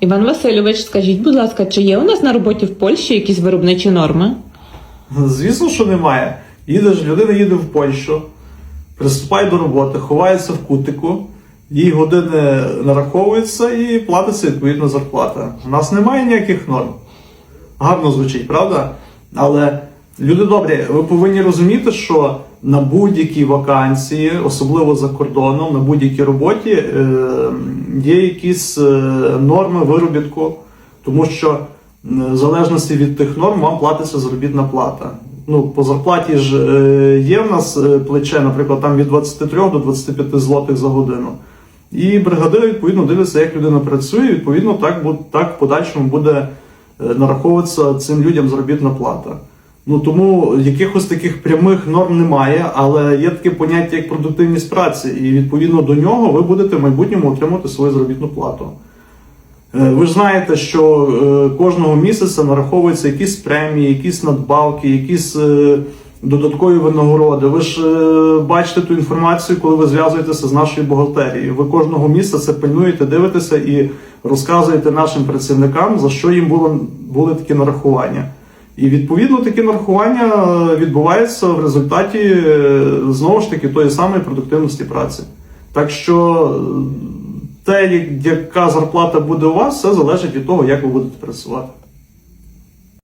Іван Васильович, скажіть, будь ласка, чи є у нас на роботі в Польщі якісь виробничі норми? Звісно, що немає. Їдеш, людина їде в Польщу, приступає до роботи, ховається в кутику, їй години нараховуються і платиться відповідно зарплата. У нас немає ніяких норм. Гарно звучить, правда? Але люди добрі, ви повинні розуміти, що на будь-якій вакансії, особливо за кордоном, на будь-якій роботі е, є якісь е, норми виробітку, тому що в залежності від тих норм вам платиться заробітна плата. Ну, по зарплаті ж е, є в нас е, плече, наприклад, там від 23 до 25 злотих за годину. І бригадир, відповідно, дивиться, як людина працює, відповідно, так, так в подальшому буде е, нараховуватися цим людям заробітна плата. Ну тому якихось таких прямих норм немає, але є таке поняття як продуктивність праці, і відповідно до нього ви будете в майбутньому отримувати свою заробітну плату. Е, Ви ж знаєте, що е, кожного місяця нараховуються якісь премії, якісь надбавки, якісь е, додаткові винагороди. Ви ж бачите ту інформацію, коли ви зв'язуєтеся з нашою бухгалтерією. Ви кожного місяця пильнуєте, дивитеся і розказуєте нашим працівникам, за що їм було, були такі нарахування. І відповідно таке нарахування відбувається в результаті е, знову ж таки тої самої продуктивності праці. Так що е, те, яка зарплата буде у вас, все залежить від того, як ви будете працювати.